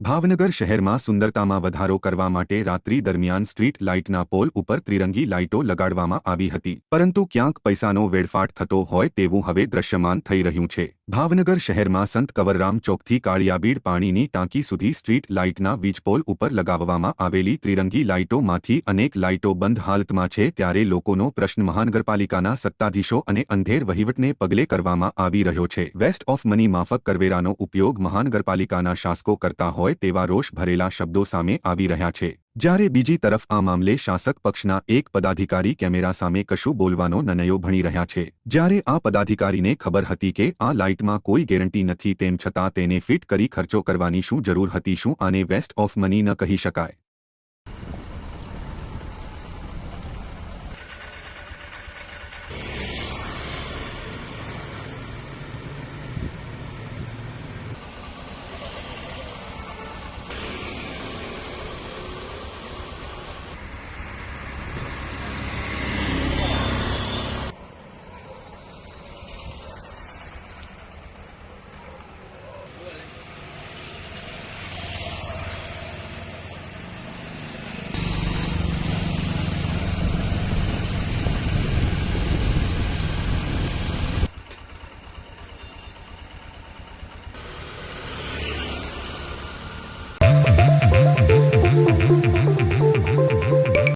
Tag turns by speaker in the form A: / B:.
A: ભાવનગર શહેરમાં સુંદરતામાં વધારો કરવા માટે રાત્રિ દરમિયાન સ્ટ્રીટ લાઇટના પોલ ઉપર ત્રિરંગી લાઇટો લગાડવામાં આવી હતી. પરંતુ ક્યાંક પૈસાનો વેડફાટ થતો હોય તેવું હવે દ્રશ્યમાન થઈ રહ્યું છે. ભાવનગર શહેરમાં સંત કવરરામ ચોકથી કાળિયાબીડ પાણીની ટાંકી સુધી સ્ટ્રીટ લાઇટના વીજપોલ ઉપર લગાવવામાં આવેલી ત્રિરંગી લાઇટોમાંથી અનેક લાઇટો બંધ હાલતમાં છે ત્યારે લોકોનો પ્રશ્ન મહાનગરપાલિકાના સત્તાધીશો અને અંધેર વહીવટને પગલે કરવામાં આવી રહ્યો છે. વેસ્ટ ઓફ મની માફક કરવેરાનો ઉપયોગ મહાનગરપાલિકાના શાસકો કરતા હોય તેવા રોષ ભરેલા શબ્દો સામે આવી રહ્યા છે. જ્યારે બીજી તરફ આ મામલે શાસક પક્ષના એક પદાધિકારી કેમેરા સામે કશું બોલવાનો નનયો ભણી રહ્યા છે. જ્યારે આ પદાધિકારીને ખબર હતી કે આ લાઇટમાં કોઈ ગેરંટી નથી તેમ છતાં તેને ફિટ કરી ખર્ચો કરવાની શું જરૂર હતી શું આને વેસ્ટ ઓફ મની ન કહી શકાય.